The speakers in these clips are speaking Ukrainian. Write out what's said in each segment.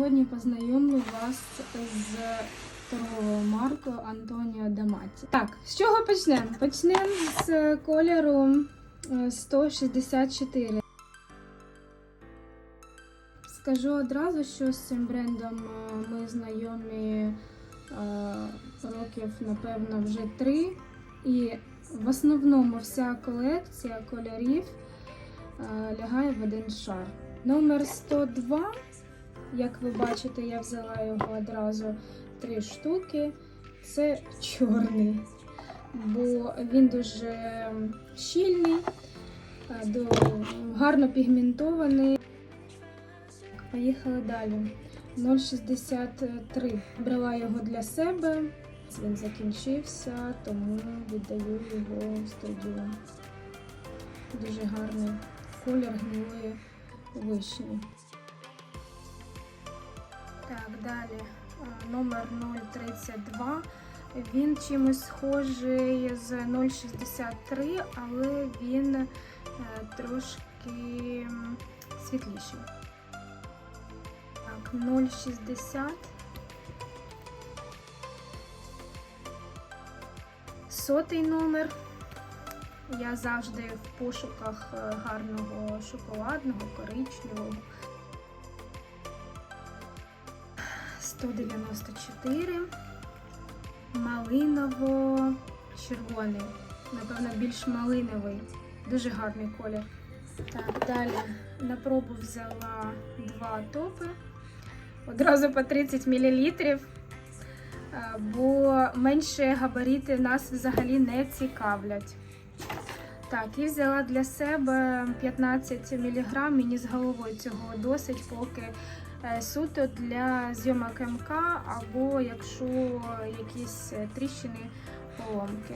Сьогодні познайомлю вас з торговою маркою Антоніо Даматі. Так, з чого почнемо? Почнемо з кольору е, 164. Скажу одразу, що з цим брендом е, ми знайомі е, років, напевно, вже три. І в основному вся колекція кольорів е, лягає в один шар. Номер 102, як ви бачите, я взяла його одразу три штуки. Це чорний, бо він дуже щільний, е, гарно пігментований. Поїхали далі. 0,63. Брала його для себе. Він закінчився, тому віддаю його в студію. Дуже гарний колір гнилої вишні. Так, далі номер 032. Він чимось схожий з 063, але він е, трошки світліший. Так, 060. Сотий номер. Я завжди в пошуках е, гарного шоколадного, коричневого. 194. Малиново-червоний. Напевно, більш малиновий. Дуже гарний колір. Так, далі на пробу взяла два топи. Одразу по 30 мл. Е, Бо менші габарити нас взагалі не цікавлять. Так, і взяла для себе 15 мг. Мені з головою цього досить, поки е, суто для зйомок МК або якщо якісь е, тріщини поломки.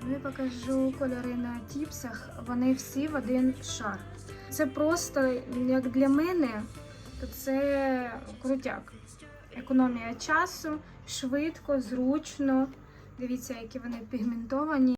Коли покажу кольори на тіпсах, вони всі в один шар. Це просто як для мене, то це крутяк. Економія часу, швидко, зручно. Дивіться, які вони пігментовані.